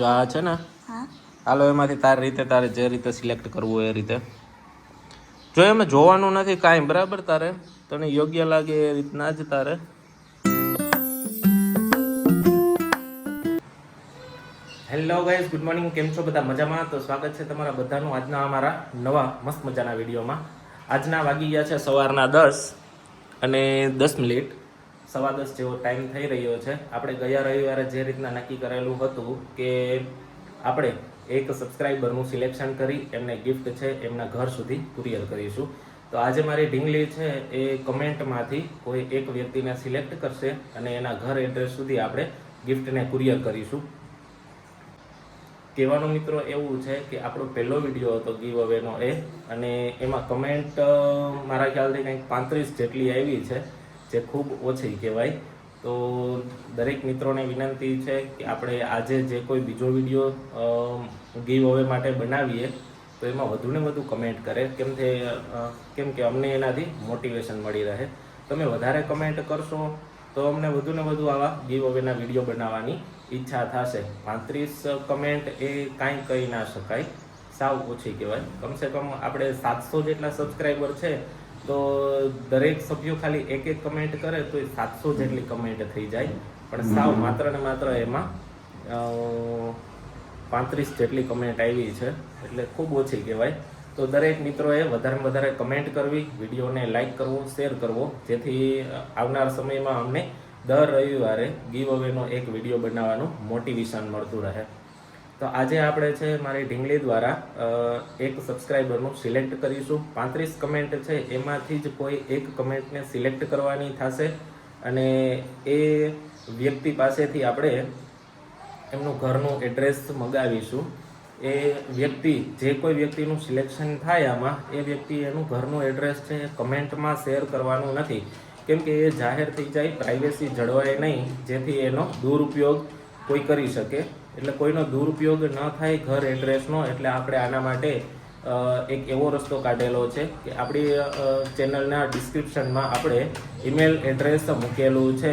જો આ છે ને હાલો એમાંથી તારી રીતે તારે જે રીતે સિલેક્ટ કરવું હોય એ રીતે. જો એમાં જોવાનું નથી કાંઈ બરાબર તારે? તને યોગ્ય લાગે એ રીતના જ તારે. હેલો ગાઈઝ ગુડ મોર્નિંગ કેમ છો બધા? મજામાં? તો સ્વાગત છે તમારા બધાનું આજના અમારા નવા મસ્ત મજાના વિડીયોમાં. આજના વાગી ગયા છે સવારના દસ અને દસ મિનિટ. સવા દસ જેવો ટાઈમ થઈ રહ્યો છે. આપણે ગયા રવિવારે જે રીતના નક્કી કરેલું હતું કે આપણે એક સબસ્ક્રાઈબરનું સિલેક્શન કરી, એમને ગિફ્ટ છે, એમના ઘર સુધી કુરિયર કરીશું. તો આજે મારી ઢીંગલી છે એ કમેન્ટમાંથી કોઈ એક વ્યક્તિને સિલેક્ટ કરશે અને એના ઘર એડ્રેસ સુધી આપણે ગિફ્ટને કુરિયર કરીશું. કહેવાનો મિત્રો એવું છે કે આપણો પહેલો વીડિયો હતો ગીવ અવેનો એ, અને એમાં કમેન્ટ મારા ખ્યાલથી કંઈક પાંત્રીસ જેટલી આવી છે. જે ખૂબ ઓછી કહેવાય. તો દરેક મિત્રોને વિનંતી છે કે આપણે આજે જે કોઈ બીજો વીડિયો ગીવ અવે માટે બનાવીએ, તો એમાં વધુને વધુ કમેન્ટ કરે. કેમ કે કેમ કે અમને એનાથી મોટિવેશન મળી રહે. તમે વધારે કમેન્ટ કરશો, તો અમને વધુને વધુ આવા ગીવ અવેના વીડિયો બનાવવાની ઈચ્છા થશે. પાંત્રીસ કમેન્ટ એ કાંઈ કહી ના શકાય. સાવ ઓછી કહેવાય. કમસે કમ આપણે સાતસો જેટલા સબસ્ક્રાઈબર છે તો દરેક સભ્યો ખાલી એક એક કમેન્ટ કરે તો એ સાતસો જેટલી કમેન્ટ થઈ જાય. પણ સાવ માત્ર ને માત્ર એમાં પાંત્રીસ જેટલી કમેન્ટ આવી છે. એટલે ખૂબ ઓછી કહેવાય. તો દરેક મિત્રોએ વધારે વધારે કમેન્ટ કરવી, વિડીયોને લાઈક કરવો શેર કરવો. જેથી આવનાર સમયમાં અમને દર રવિવારે ગીવ અવેનો એક વીડિયો બનાવવાનું મોટિવેશન મળતું રહે. તો આજે આપણે છે મારી ઢીંગલી દ્વારા એક સબસ્ક્રાઈબરનું સિલેક્ટ કરીશું. પાંત્રીસ કમેન્ટ છે, એમાંથી જ કોઈ એક કમેન્ટને સિલેક્ટ કરવાની થશે. અને એ વ્યક્તિ પાસેથી આપણે એમનું ઘરનું એડ્રેસ મગાવીશું. એ વ્યક્તિ, જે કોઈ વ્યક્તિનું સિલેક્શન થાય આમાં, એ વ્યક્તિ એનું ઘરનું એડ્રેસ છે એ કમેન્ટમાં શેર કરવાનું નથી. કેમ કે એ જાહેર થઈ જાય પ્રાઇવેસી જળવાય નહીં, જેથી એનો દુરુપયોગ કોઈ કરી શકે. એટલે કોઈનો દુરુપયોગ ન થાય ઘર એડ્રેસનો એટલે આપણે આના માટે એક એવો રસ્તો કાઢેલો છે કે આપણી ચેનલના ડિસ્ક્રિપ્શનમાં આપણે ઈમેલ એડ્રેસ મૂકેલું છે,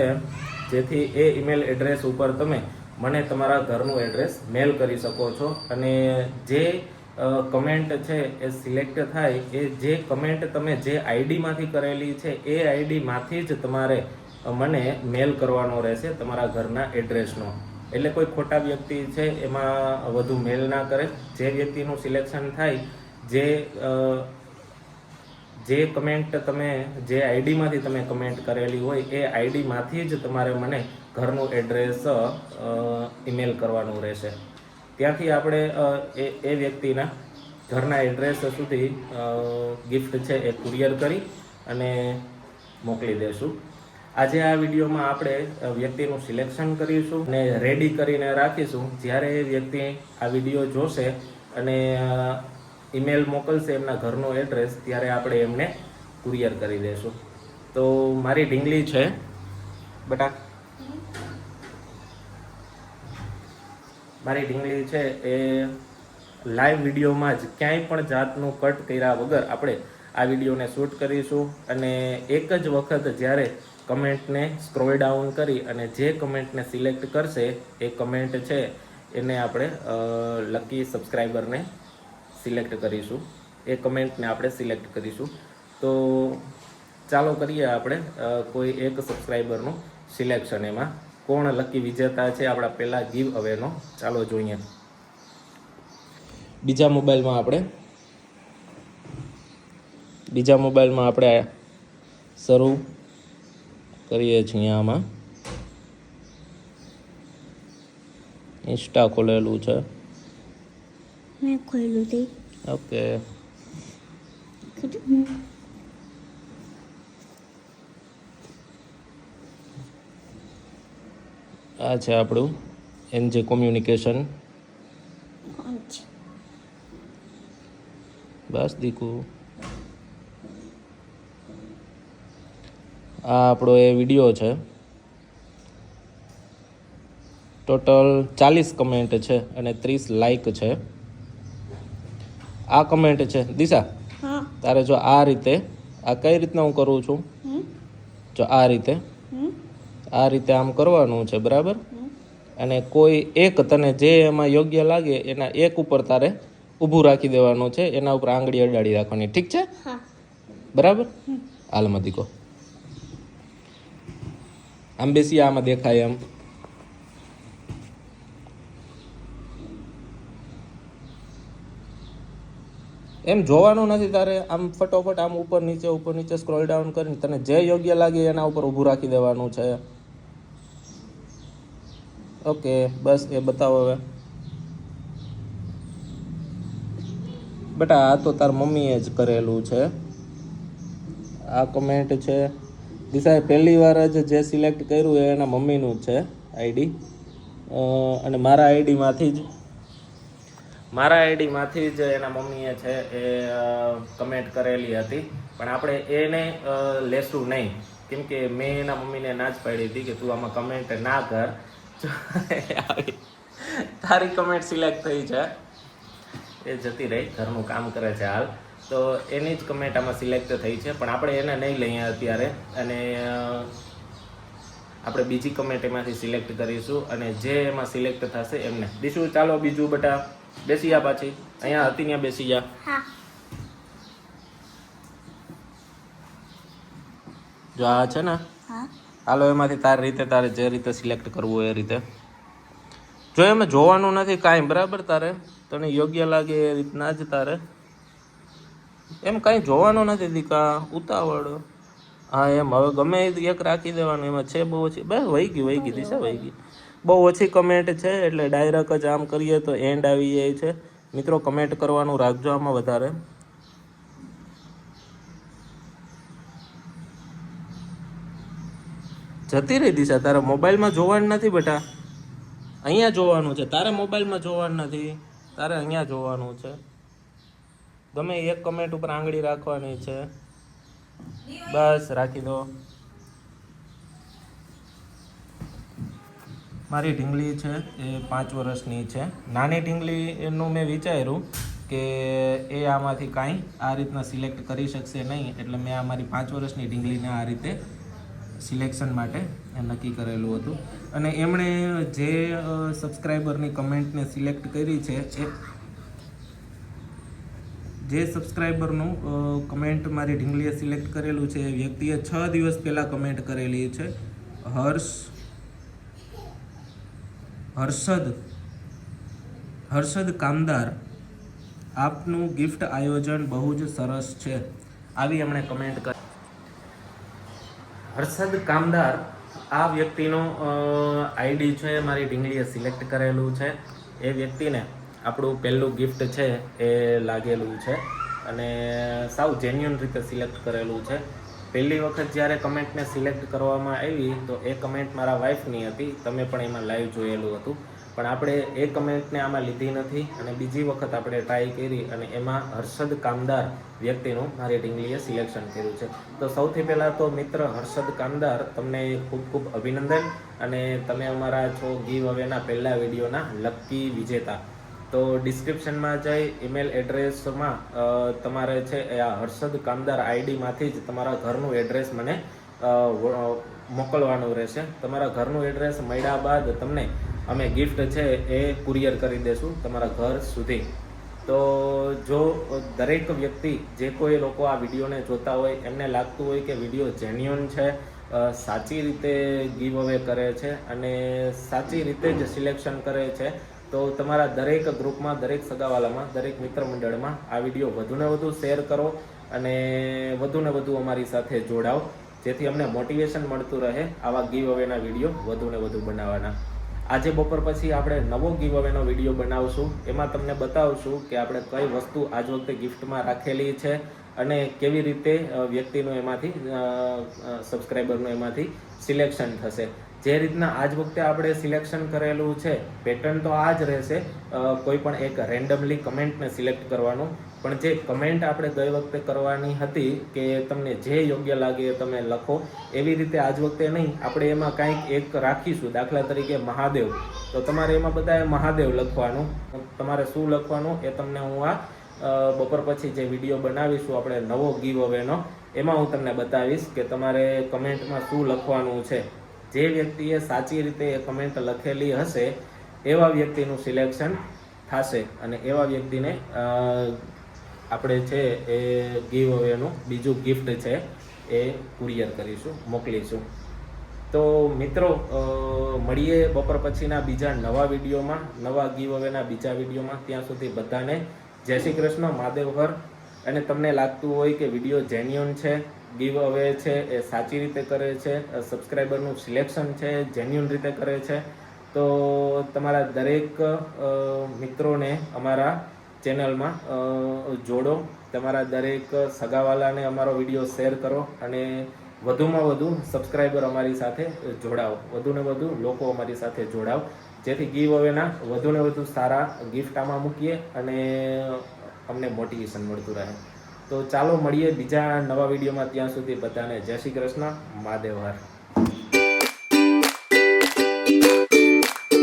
જેથી એ ઈમેલ એડ્રેસ ઉપર તમે મને તમારા ઘરનું એડ્રેસ મેલ કરી શકો છો. અને જે કમેન્ટ છે એ સિલેક્ટ થાય, એ જે કમેન્ટ તમે જે આઈડીમાંથી કરેલી છે, એ આઈડીમાંથી જ તમારે મને મેલ કરવાનો રહેશે તમારા ઘરના એડ્રેસનો એટલે કોઈ ખોટા વ્યક્તિ છે, એમાં વધુ મેલ ના કરે. જે વ્યક્તિનું સિલેક્શન થાય, જે જે કમેન્ટ તમે, જે આઈડીમાંથી તમે કમેન્ટ કરેલી હોય, એ આઈડીમાંથી જ તમારે મને ઘરનું એડ્રેસ ઈમેલ કરવાનું રહેશે. ત્યાંથી આપણે એ એ વ્યક્તિના ઘરના એડ્રેસ સુધી ગિફ્ટ છે એ કુરિયર કરી અને મોકલી દેશું. આજે આ વિડીયોમાં આપણે વ્યક્તિનું સિલેક્શન કરીશું અને રેડી કરીને રાખીશું. જ્યારે એ વ્યક્તિ આ વીડિયો જોશે અને ઈમેલ મોકલશે એમના ઘરનું એડ્રેસ, ત્યારે આપણે એમને કુરિયર કરી દઈશું તો મારી ઢીંગલી છે. બટા. મારી ઢીંગલી છે એ લાઈવ વિડીયોમાં જ ક્યાંય પણ જાતનું કટ કર્યા વગર આપણે આ વિડીયોને શૂટ કરીશું અને એક જ વખત જ્યારે કમેન્ટને સ્ક્રોલ ડાઉન કરી અને જે કમેન્ટને સિલેક્ટ કરશે એ કમેન્ટ છે એને આપણે લકી સબસ્ક્રાઈબરને સિલેક્ટ કરીશું. એ કમેન્ટને આપણે સિલેક્ટ કરીશું. તો ચાલો કરીએ આપણે કોઈ એક સબસ્ક્રાઈબરનું સિલેક્શન એમાં. કોણ લકી વિજેતા છે આપણા પહેલા ગીવ અવેનો? ચાલો જોઈએ. બીજા મોબાઈલમાં આપણે, બીજા મોબાઈલમાં આપણે શરૂ કરીએ છીએ આમાં. ઇન્સ્ટા ખોલેલું છે. મેં ખોલેલું છે ઓકે. આ છે આપણું એનજે કોમ્યુનિકેશન. બસ દીકુ. આ આપણો એ વીડિયો છે. ટોટલ ચાલીસ કમેન્ટ છે અને ત્રીસ લાઈક છે. આ કમેન્ટ છે. દિશા તારે જો આ રીતે આ કઈ રીતના હું કરું છું? જો આ રીતે. આ રીતે આમ કરવાનું છે બરાબર? અને કોઈ એક તને જે એમાં યોગ્ય લાગે એના એક ઉપર તારે ઊભું રાખી દેવાનું છે. એના ઉપર આંગળી અડાડી રાખવાની. ઠીક છે? હા. બરાબર? હાલ મદીકો આમ બેસી આમાં દેખાય એમ એમ જોવાનું નથી તારે, આમ ફટોફટ આમ ઉપર નીચે ઉપર નીચે સ્ક્રોલ ડાઉન કરીને તને જે યોગ્ય લાગે એના ઉપર ઊભું રાખી દેવાનું છે. ઓકે, બસ એ બતાવો હવે. બેટા, આ તો તાર મમ્મીએ જ કરેલું છે. આ કમેન્ટ છે. દિશાએ પહેલી વાર જ જે સિલેક્ટ કર્યું એ એના મમ્મીનું જ છે આઈડી. અને મારા આઈડીમાંથી જ મારા આઈડીમાંથી જ એના મમ્મીએ છે એ કમેન્ટ કરેલી હતી. પણ આપણે એને લેશું નહીં. કેમ કે મેં એના મમ્મીને ના જ પાડી હતી કે તું આમાં કમેન્ટ ના કર. તારી કમેન્ટ સિલેક્ટ થઈ છે. એ જતી રહી, ઘરનું કામ કરે છે હાલ. તો એની જ કમેન્ટ આમાં સિલેક્ટ થઈ છે. પણ આપણે એને નહીં લઈએ અત્યારે. અને આપણે બીજી કમેન્ટ એમાંથી સિલેક્ટ કરીશું અને જે એમાં સિલેક્ટ થશે એમને. દીશું ચાલો બીજું બટા. બેસી જા પાછી. અહીંયા હતી ત્યાં બેસી જા. જો આ છે ને? ચાલો હાલો એમાંથી તારી રીતે તારે જે રીતે સિલેક્ટ કરવું એ રીતે. જો એમાં જોવાનું નથી કાંઈ બરાબર તારે? તને યોગ્ય લાગે એ રીતના જ તારે. એમ કાંઈ જોવાનું નથી દીકા, ઉતાવળ. હા, એમ, હવે ગમે એક રાખી દેવાનું, એમાં છે બહુ ઓછી, બસ વહી ગઈ વહી ગઈ દિશા વહી ગઈ બહુ ઓછી કમેન્ટ છે, એટલે ડાયરેક્ટ જ આમ કરીએ તો એન્ડ આવી જાય છે. મિત્રો કમેન્ટ કરવાનું રાખજો આમાં વધારે. જતી રહી દિશા, તારે મોબાઈલમાં જોવાનું નથી બેટા? અહીંયા જોવાનું છે, તારે મોબાઈલમાં જોવાનું નથી? તારે અહીંયા જોવાનું છે. ગમે એક કમેન્ટ ઉપર આંગળી રાખવાની છે. બસ, રાખી દો. મારી ઢીંગલી છે, એ પાંચ વર્ષની છે. નાની ઢીંગલી એનું મેં વિચાર્યું કે એ આમાંથી કાંઈ આ રીતના સિલેક્ટ કરી શકશે નહીં, એટલે મેં આ મારી પાંચ વર્ષની ઢીંગલીને આ રીતે સિલેક્શન માટે નક્કી કરેલું હતું. અને એમણે જે સબસ્ક્રાઈબરની કમેન્ટને સિલેક્ટ કરી છે, એ જે સબસ્ક્રાઈબરનું કમેન્ટ મારી ઢીંગલીએ સિલેક્ટ કરેલું છે એ વ્યક્તિએ છ દિવસ પહેલાં કમેન્ટ કરેલી છે. હર્ષ, હર્ષદ હર્ષદ કામદાર, આપનું ગિફ્ટ આયોજન બહુ જ સરસ છે. આવી એમણે કમેન્ટ કરી. હર્ષદ કામદાર, આ વ્યક્તિનો આઈડી છે, મારી ઢીંગલીએ સિલેક્ટ કરેલું છે. એ વ્યક્તિને આપણું પહેલું ગિફ્ટ છે એ લાગેલું છે. અને સાવ જેન્યુન રીતે સિલેક્ટ કરેલું છે. પહેલી વખત જ્યારે કમેન્ટને સિલેક્ટ કરવામાં આવી, તો એ કમેન્ટ મારા વાઈફની હતી. તમે પણ એમાં લાઈવ જોયેલું હતું. પણ આપણે એ કમેન્ટને આમાં લીધી નથી. અને બીજી વખત આપણે ટ્રાય કરી અને એમાં હર્ષદ કામદાર વ્યક્તિનું મારી ડિંગલીએ સિલેક્શન કર્યું છે. તો સૌથી પહેલાં તો મિત્ર હર્ષદ કામદાર, તમને ખૂબ ખૂબ અભિનંદન. અને તમે અમારા છો ગીવ હવેના પહેલા વિડીયોના લકી વિજેતા. તો ડિસ્ક્રિપ્શનમાં જઈ ઈમેલ એડ્રેસમાં તમારે છે એ આ હર્ષદ કામદાર આઈડીમાંથી જ તમારા ઘરનું એડ્રેસ મને મોકલવાનું રહેશે. તમારા ઘરનું એડ્રેસ મળ્યા બાદ તમને અમે ગિફ્ટ છે એ કુરિયર કરી દેશું તમારા ઘર સુધી. તો જો દરેક વ્યક્તિ, જે કોઈ લોકો આ વિડીયોને જોતા હોય, એમને લાગતું હોય કે વીડિયો જેન્યુઅન છે સાચી રીતે ગીવ અવે કરે છે અને સાચી રીતે જ સિલેક્શન કરે છે તો તમારા દરેક ગ્રુપમાં, દરેક સગાવાલામાં, દરેક મિત્ર મંડળમાં આ વીડિયો વધુને વધુ શેર કરો અને વધુને વધુ અમારી સાથે જોડાઓ, જેથી અમને મોટિવેશન મળતું રહે આવા ગીવ અવેના વીડિયો વધુને વધુ બનાવવાના. આજે બપોર પછી આપણે નવો ગીવ અવેનો વીડિયો બનાવશું. એમાં તમને બતાવશું કે આપણે કઈ વસ્તુ આજ વખતે ગિફ્ટમાં રાખેલી છે અને કેવી રીતે વ્યક્તિનું એમાંથી સબસ્ક્રાઈબરનું એમાંથી સિલેક્શન થશે. જે રીતના આજ વખતે આપણે સિલેક્શન કરેલું છે પેટર્ન તો આ જ રહેશે. કોઈ પણ એક રેન્ડમલી કમેન્ટને સિલેક્ટ કરવાનું. પણ જે કમેન્ટ આપણે ગઈ વખતે કરવાની હતી કે તમને જે યોગ્ય લાગે એ તમે લખો. એવી રીતે આજ વખતે નહીં, આપણે એમાં કાંઈક એક રાખીશું. દાખલા તરીકે મહાદેવ. તો તમારે એમાં બધાએ મહાદેવ લખવાનું. તમારે શું લખવાનું એ તમને હું આ બપોર પછી જે વીડિયો બનાવીશું, આપણે નવો ગીવ અવેનો એમાં હું તમને બતાવીશ કે તમારે કમેન્ટમાં શું લખવાનું છે. જે વ્યક્તિએ સાચી રીતે એ કમેન્ટ લખેલી હશે, એવા વ્યક્તિનું સિલેક્શન થશે. અને એવા વ્યક્તિને આપણે છે એ ગીવ અવેનું બીજું ગિફ્ટ છે એ કુરિયર કરીશું, મોકલીશું. તો મિત્રો મળીએ બપોર પછીના બીજા નવા વિડીયોમાં, નવા ગીવ અવેના બીજા વિડીયોમાં. ત્યાં સુધી બધાને જય શ્રી કૃષ્ણ, મહાદેવ હર. અને તમને લાગતું હોય કે વીડિયો જેન્યુન છે ગીવ અવે છે, એ સાચી રીતે કરે છે સબસ્ક્રાઈબરનું સિલેક્શન છે જેન્યુન રીતે કરે છે. તો તમારા દરેક મિત્રોને અમારા ચેનલમાં જોડો. તમારા દરેક સગાવાલાને અમારો વીડિયો શેર કરો અને વધુમાં વધુ સબસ્ક્રાઈબર અમારી સાથે જોડાઓ. વધુને વધુ લોકો અમારી સાથે જોડાઓ. જેથી ગીવ અવેના વધુને વધુ સારા ગિફ્ટ આમાં મૂકીએ અને અમને મોટિવેશન મળતું રહે. તો ચાલો મળીએ બીજા નવા વિડીયોમાં ત્યાં સુધી બધાને જય શ્રી કૃષ્ણ મહાદેવ હર.